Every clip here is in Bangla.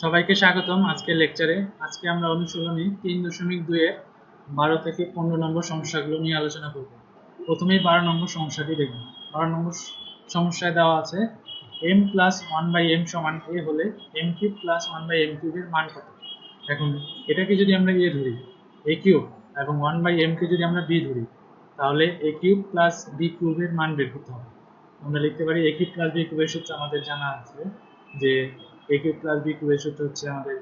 সবাইকে স্বাগতম আজকের লেকচারে আজকে আমরা অনুশীলনী তিন দশমিক দুইয়ের বারো থেকে পনেরো নম্বর সমস্যাগুলো নিয়ে আলোচনা করব। প্রথমেই বারো নম্বর সমস্যাটি দেখব বারো নম্বর সমস্যায় দেওয়া আছে M plus one by M সমান এ হলে M cube plus one by M কিউবের মান কত? এখন এটাকে যদি আমরা এ ধরি এ কিউব এবং ওয়ান বাই এম কে যদি আমরা বি ধরি, তাহলে এ কিউব প্লাস বি কিউবের মান বের করতে হবে। আমরা লিখতে পারি এ কিউব প্লাস বি কিউবের সূত্র আমাদের জানা আছে যে কিউব প্লাস বি কিউবের সূত্র হচ্ছে আমাদের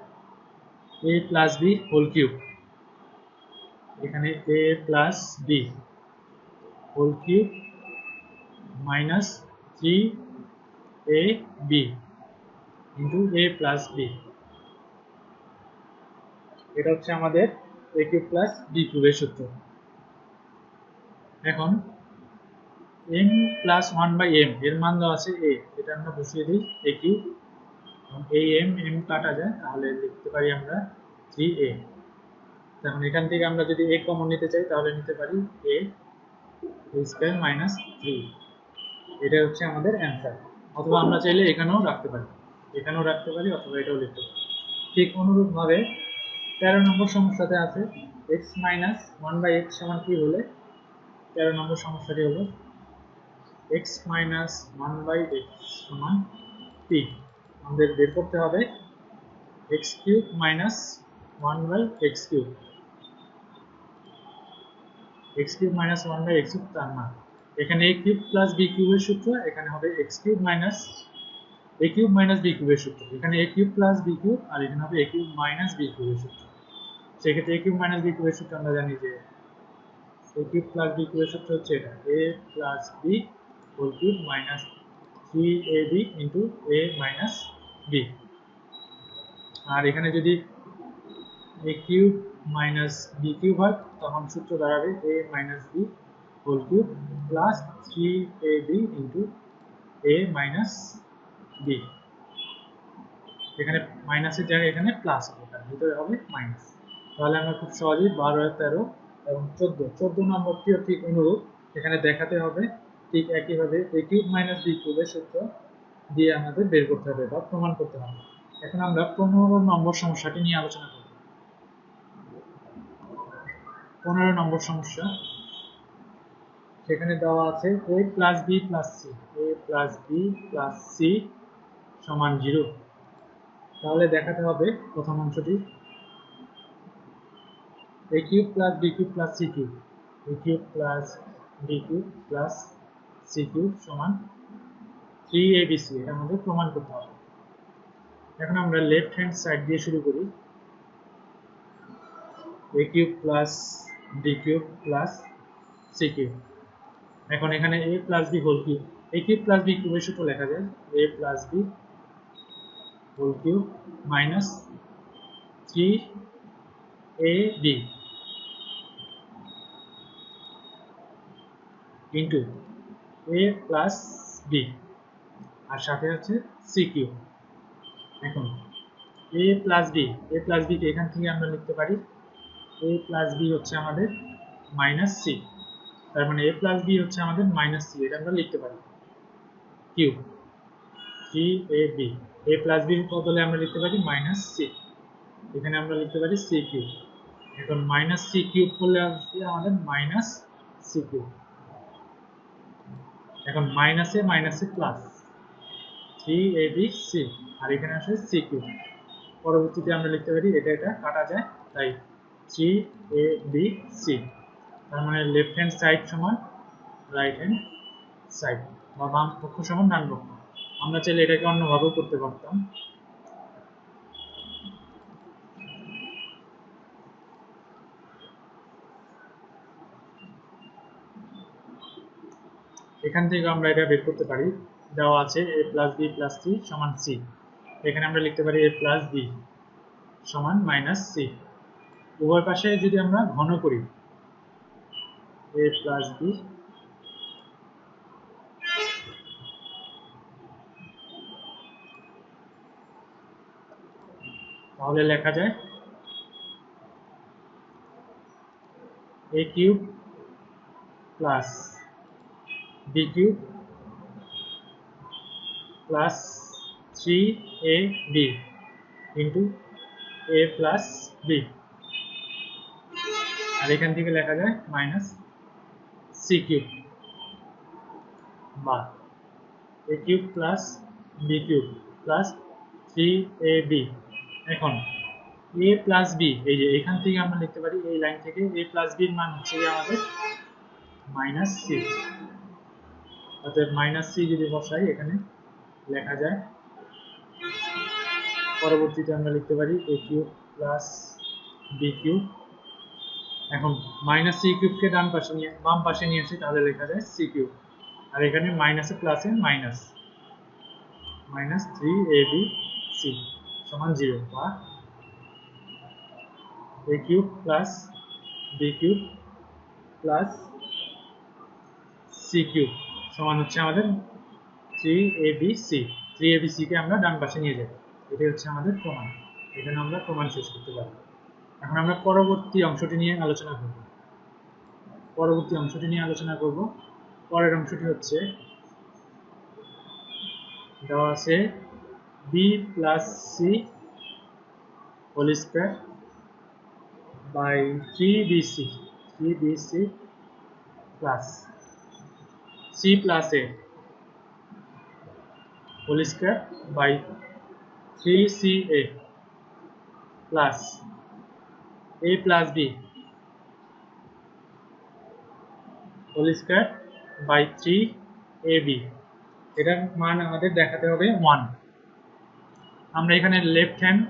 A plus B whole cube এখানে A plus B whole cube minus three A B into A plus B এটা হচ্ছে আমাদের এ কিউব প্লাস বি কিউবের সূত্র। এখন M plus one by M এর মান দেওয়া আছে এ এটা আমরা বসিয়ে দিই এ কিউব এই এম এম কাটা যায়, তাহলে লিখতে পারি আমরা থ্রি এ এখন এখান থেকে আমরা যদি এ কমন নিতে চাই, তাহলে নিতে পারি এ স্কোয়ার মাইনাস থ্রি এটা হচ্ছে আমাদের অ্যান্সার অথবা আমরা চাইলে এখানেও রাখতে পারি। এখানেও রাখতে পারি, অথবা এটাও লিখতে পারি। ঠিক অনুরূপভাবে তেরো নম্বর সমস্যাতে আছে X minus one by X সমান কি হলে? তেরো নম্বর সমস্যাটি হলো X minus one by X সমান পি আমাদের বের করতে হবে। X cube minus one by X cube. X cube minus one by X cube তার মান। এখানে এ কিউব প্লাস বি কিউবের সূত্র, এখানে হবে X cube minus A cube minus B কিউবের সূত্র। এখানে A cube plus B cube আর এখানে হবে এ কিউব মাইনাস বি কিউবের সূত্র। সেক্ষেত্রে এ কিউব মাইনাস বি কিউবের সূত্র আমরা জানি যে এ কিউব প্লাস বি কিউবের সূত্র হচ্ছে এটা। A plus B whole cube minus three A B into A minus B আর এখানে যদি A cube minus B cube হয়, তখন সূত্র দাঁড়াবে A minus B whole cube plus three A B into A minus B এখানে মাইনাসের জায়গায় এখানে প্লাস হবে, তার ভিতরে হবে মাইনাস তাহলে আমরা খুব সহজেই বারো, তেরো এবং চোদ্দ চোদ্দ নম্বরটিও ঠিক অনুরূপ। এখানে দেখাতে হবে ঠিক একইভাবে এ কিউব মাইনাস বি কিউবের সূত্র। দিয়ে আমাদের বের করতে হবে বা প্রমাণ করতে হবে। এখন আমরা পনেরো নম্বর সমস্যাটি নিয়ে আলোচনা করব। পনেরো নম্বর সমস্যা। সেখানে দেওয়া আছে A plus B plus C A plus B plus C সমান জিরো তাহলে দেখাতে হবে প্রথম অংশটি। A cube plus B cube plus C cube A cube plus B cube plus C cube সমান থ্রি এ বি সি এটা আমাদের প্রমাণ করতে হবে। এখন আমরা লেফট হ্যান্ড সাইড দিয়ে শুরু করি। A cube plus B cube plus C cube এখন এখানে A plus B whole cube A cube plus B কিউবের সূত্র লেখা যায়। A plus B whole cube minus three A B into A plus B আর সাথে আছে সি কিউব এখন A plus B A plus বিকে এখান থেকে আমরা লিখতে পারি। এ প্লাস বি হচ্ছে আমাদের মাইনাস সি তার মানে এ প্লাস বি হচ্ছে আমাদের মাইনাস সি এটা আমরা লিখতে পারি। Cube three A B A plus বির বদলে আমরা লিখতে পারি? মাইনাস সি এখানে আমরা লিখতে পারি সি কিউব এখন মাইনাস সি কিউব করলে আসবে আমাদের মাইনাস সি কিউব এখন মাইনাসে মাইনাসে প্লাস সি আর এখানে আসে সি কিউব পরবর্তীতে আমরা লিখতে পারি, এটা এটা কাটা যায়, তাই থ্রি এ বি সি তার মানে লেফট হ্যান্ড সাইড সমান রাইট হ্যান্ড সাইড বা বাম পক্ষ সমান ডান পক্ষ। আমরা চাইলে এটাকে অন্যভাবেও করতে পারতাম। এখান থেকে আমরা এটা বের করতে পারি। দেওয়া আছে, A plus B plus C সমান সি এখানে আমরা লিখতে পারি এ প্লাস বি সমান মাইনাস সি উভয় পাশে যদি আমরা ঘন করি, এ প্লাস বি তাহলে লেখা যায় A cube plus B cube plus three A B into A plus B আর এখান থেকে লেখা যায় মাইনাস সি কিউব বা A cube plus B cube plus three A B এখন এ প্লাস বি এই যে এখান থেকে আমরা লিখতে পারি এই লাইন থেকে এ প্লাস বির মান হচ্ছে আমাদের মাইনাস সি অর্থাৎ মাইনাস সি যদি বসাই এখানে লেখা যায়। পরবর্তীতে আমরা লিখতে পারি A cube plus B cube এখন মাইনাস সি কিউবকে ডান পাশে নিয়ে, বাম পাশে নিয়ে আসি, তাহলে লেখা যায় সি কিউব আর এখানে মাইনাসে প্লাসে minus minus three A B C সমান জিরো বা A cube plus B cube plus C cube সমান হচ্ছে আমাদের three A B C three A B সিকে আমরা ডান পাশে নিয়ে যাই এটাই হচ্ছে আমাদের প্রমাণ। এখানে আমরা প্রমাণ শেষ করতে পারব। এখন আমরা পরবর্তী অংশটি নিয়ে আলোচনা করব। পরবর্তী অংশটি নিয়ে আলোচনা করব। পরের অংশটি হচ্ছে, দেওয়া আছে B plus C whole square by three BC three BC plus C plus A whole square by three C A plus a plus b whole square by three A B এটার মান আমাদের দেখাতে হবে ওয়ান আমরা এখানে লেফট হ্যান্ড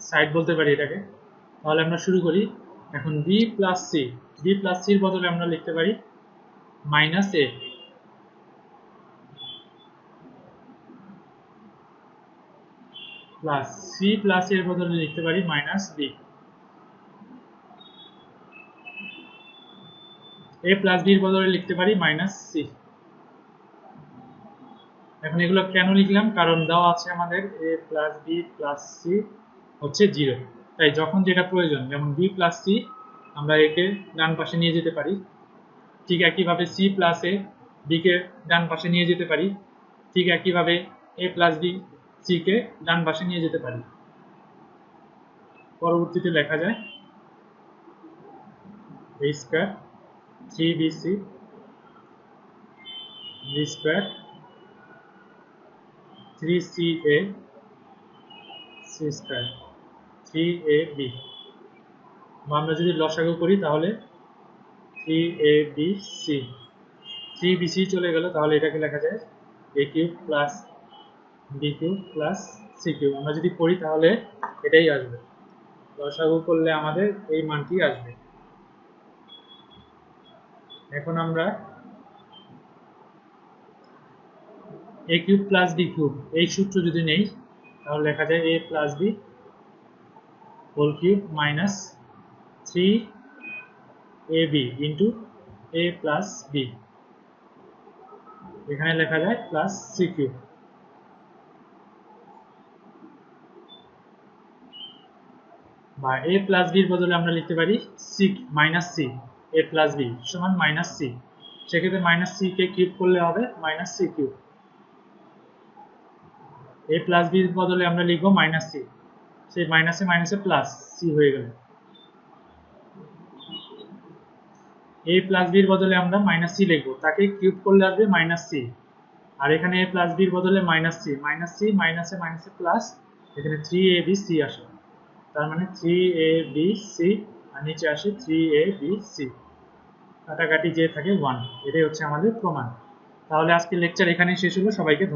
সাইড বলতে পারি এটাকে। তাহলে আমরা শুরু করি। এখন B plus C B plus সির বদলে আমরা লিখতে পারি minus A plus C plus এর বদলে লিখতে পারি মাইনাস বি এ প্লাস বির বদলে লিখতে পারি মাইনাস সি এখন এগুলো কেন লিখলাম? কারণ দেওয়া আছে আমাদের A plus B plus C হচ্ছে জিরো তাই যখন যেটা প্রয়োজন, যেমন বি প্লাস সি আমরা একে ডান পাশে নিয়ে যেতে পারি। ঠিক একইভাবে সি প্লাস এ বিকে ডান পাশে নিয়ে যেতে পারি। ঠিক একইভাবে এ প্লাস বি সি কে ডান পাশে নিয়ে যেতে পারি। পরবর্তীতে লেখা যায় a square three B C B square three C A C square three A B আমরা যদি লসাগু করি তাহলে three A B C three B C চলে গেল, তাহলে এটাকে লেখা যায় A cube plus B plus C আমরা যদি করি তাহলে এটাই আসবে। করলে আমাদের এই মানটি আসবে। এখন আমরা এ কিউব প্লাস কিউব এই সূত্র যদি নেই, তাহলে লেখা যায় A plus B whole cube minus three A B into A plus B এখানে লেখা যায় প্লাস সি কিউব বা এ প্লাস বির বদলে আমরা লিখতে পারি C minus C A plus B সমান মাইনাস সি সেক্ষেত্রে মাইনাস সি কে কিউব করলে হবে minus C cube A plus বির বদলে আমরা লিখব মাইনাস সি সেই মাইনাসে মাইনাসে প্লাস সি হয়ে গেল। এ প্লাস বির বদলে আমরা মাইনাস সি লিখব। তাকে কিউব করলে আসবে মাইনাস সি আর এখানে এ প্লাস বির বদলে মাইনাস সি মাইনাস সি মাইনাসে মাইনাসে প্লাস এখানে থ্রি এ বি সি আসে তার মানে থ্রি এ বি সি আর নিচে আসে থ্রি এ বি সি কাটাকাটি যে থাকে ওয়ান এটাই হচ্ছে আমাদের প্রমাণ। তাহলে আজকে লেকচার এখানেই শেষ হলো। সবাইকে ধন্যবাদ।